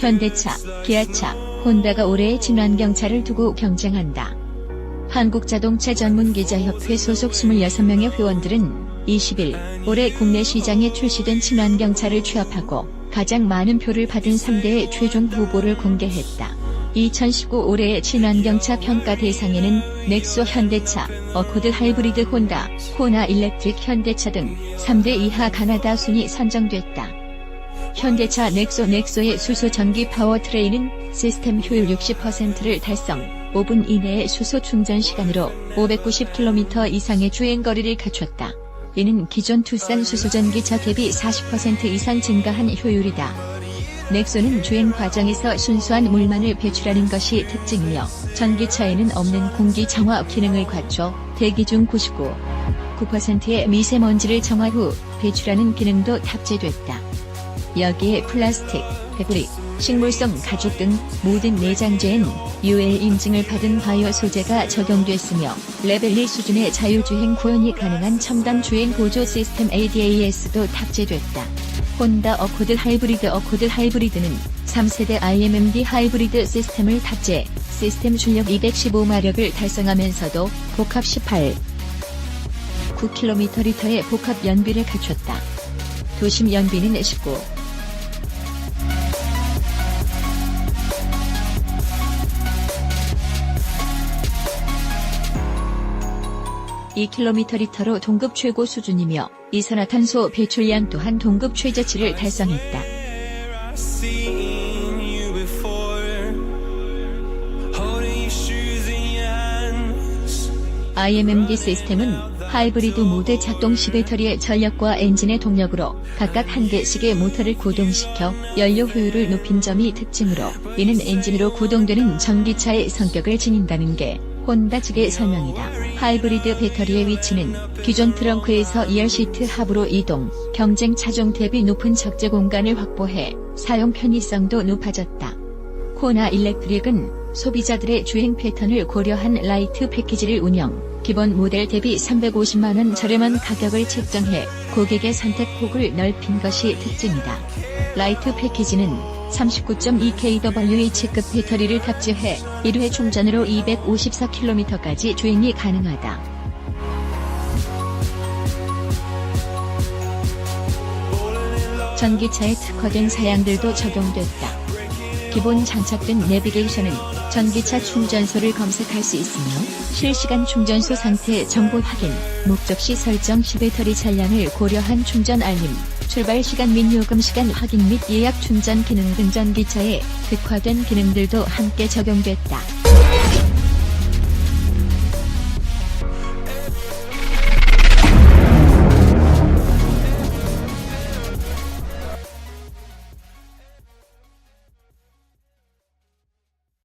현대차, 기아차, 혼다가 올해의 친환경차를 두고 경쟁한다. 한국자동차 전문기자협회 소속 26명의 회원들은 20일 올해 국내 시장에 출시된 친환경차를 취합하고 가장 많은 표를 받은 3대의 최종 후보를 공개했다. 2019 올해의 친환경차 평가 대상에는 넥소 현대차, 어코드 하이브리드 혼다, 호나 일렉트릭 현대차 등 3대 이하 가나다 순이 선정됐다. 현대차 넥소 넥소의 수소 전기 파워트레인은 시스템 효율 60%를 달성, 5분 이내의 수소 충전 시간으로 590km 이상의 주행 거리를 갖췄다. 이는 기존 투싼 수소전기차 대비 40% 이상 증가한 효율이다. 넥소는 주행 과정에서 순수한 물만을 배출하는 것이 특징이며 전기차에는 없는 공기 정화 기능을 갖춰 대기 중 99, 9%의 미세먼지를 정화 후 배출하는 기능도 탑재됐다. 여기에 플라스틱, 배구리, 식물성 가죽 등 모든 내장재엔 UL 인증을 받은 바이오 소재가 적용됐으며 레벨 1 수준의 자율주행 구현이 가능한 첨단 주행 보조 시스템 ADAS도 탑재됐다. 혼다 어코드 하이브리드 어코드 하이브리드는 3세대 IMMD 하이브리드 시스템을 탑재, 시스템 출력 215마력을 달성하면서도 복합 18, 9km/리터의 복합 연비를 갖췄다. 도심 연비는 19, 2km/리터로 동급 최고 수준이며 이산화탄소 배출량 또한 동급 최저치를 달성했다. IMMD 시스템은 하이브리드 모드 작동 시 배터리의 전력과 엔진의 동력으로 각각 한 개씩의 모터를 구동시켜 연료 효율을 높인 점이 특징으로 이는 엔진으로 구동되는 전기차의 성격을 지닌다는 게 혼다 측의 설명이다. 하이브리드 배터리의 위치는 기존 트렁크에서 2열 시트 합으로 이동, 경쟁 차종 대비 높은 적재 공간을 확보해 사용 편의성도 높아졌다. 코나 일렉트릭은 소비자들의 주행 패턴을 고려한 라이트 패키지를 운영, 기본 모델 대비 350만원 저렴한 가격을 책정해 고객의 선택 폭을 넓힌 것이 특징이다. 라이트 패키지는 39.2kWh급 배터리를 탑재해 1회 충전으로 254km까지 주행이 가능하다. 전기차에 특화된 사양들도 적용됐다. 기본 장착된 내비게이션은 전기차 충전소를 검색할 수 있으며 실시간 충전소 상태 정보 확인, 목적 시 설정 시 배터리 잔량을 고려한 충전 알림, 출발 시간 및 요금 시간 확인 및 예약 충전 기능 등 전기차에 특화된 기능들도 함께 적용됐다.